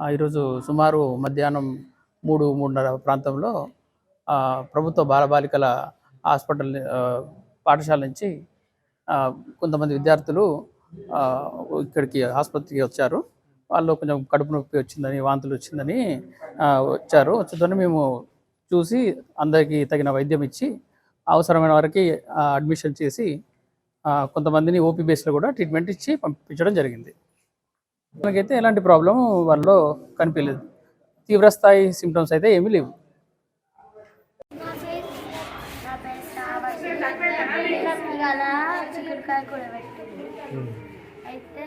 ఈరోజు సుమారు మధ్యాహ్నం మూడు మూడున్నర ప్రాంతంలో ప్రభుత్వ బాలబాలికల హాస్పిటల్ పాఠశాల నుంచి కొంతమంది విద్యార్థులు ఇక్కడికి ఆసుపత్రికి వచ్చారు. వాళ్ళు కొంచెం కడుపు నొప్పి వచ్చిందని వాంతులు వచ్చిందని వచ్చారు. వచ్చేతోనే మేము చూసి అందరికీ తగిన వైద్యం ఇచ్చి అవసరమైన వారికి అడ్మిషన్ చేసి కొంతమందిని ఓపీ బేస్లో కూడా ట్రీట్మెంట్ ఇచ్చి పంపించడం జరిగింది. మనకైతే ఎలాంటి ప్రాబ్లం వాళ్ళలో కనిపించలేదు. తీవ్రస్థాయి సిమ్టమ్స్ అయితే ఏమీ లేవు. చిక్కుడుకాయ కూడా పెట్టింది అయితే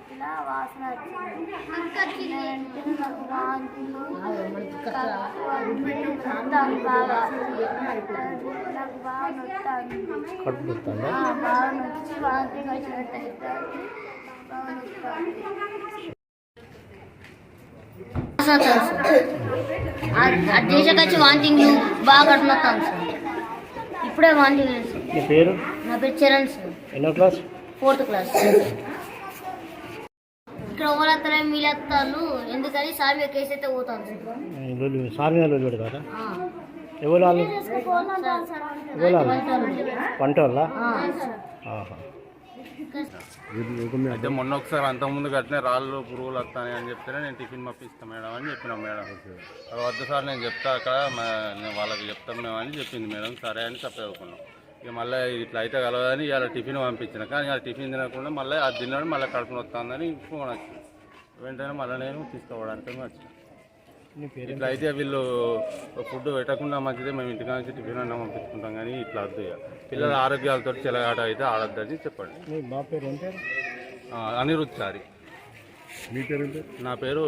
తిన్న వాసన వచ్చింది నాకు బాగా నాకు బాగా నొత్తాను బాగా నొచ్చి వాంతి అది చేసాకొచ్చి వాంతింగ్ బాగా కడుపునొస్తాను సార్. ఇప్పుడే వాంతింగ్ నీ పేరు? నా పేరు చరణ్ సార్. ఎన్నో క్లాస్? Fourth class. ఇక్కడ ఓలత్తలే మీలత్తాలు ఎందుకని సార్ మీద కేసు అయితే పోతాను సార్. మీద లొల్లి పెడతారా? ఆ. ఎవరు వాళ్ళు? ఎవరు వాళ్ళు? వంట వాళ్ళ. ఆ. అయితే మొన్న ఒకసారి అంతకుముందు కట్టిన రాళ్ళు పురుగులు వస్తాయి అని చెప్తేనే నేను టిఫిన్ పంపిస్తాను మేడం అని చెప్పిన మేడం. అది వద్దు సార్ నేను చెప్తా అక్కడ వాళ్ళకి చెప్తాం మేము అని చెప్పింది మేడం. సరే అని చెప్పేసుకున్నాం. ఇక మళ్ళీ ఇట్లా అయితే కలవదని ఇవాళ టిఫిన్ పంపించిన. కానీ ఆ టిఫిన్ తినకుండా మళ్ళీ అది తినడం మళ్ళీ కడుపున వస్తుందని ఫోన్ వచ్చింది. వెంటనే మళ్ళీ నేను తీసుకోవడానికి వచ్చిన. ఇట్లా అయితే వీళ్ళు ఫుడ్ పెట్టకుండా మంచిదే మేము ఇంటికా నుంచి టిఫిన్ అన్న పంపించుకుంటాం కానీ ఇట్లా వద్దు పిల్లల ఆరోగ్యాలతో చెలగాట అయితే ఆడొద్దని చెప్పండి. నీ బాబు పేరు ఏం పేరు? ఆ, అనిరుద్ సారి. మీ పేరు? నా పేరు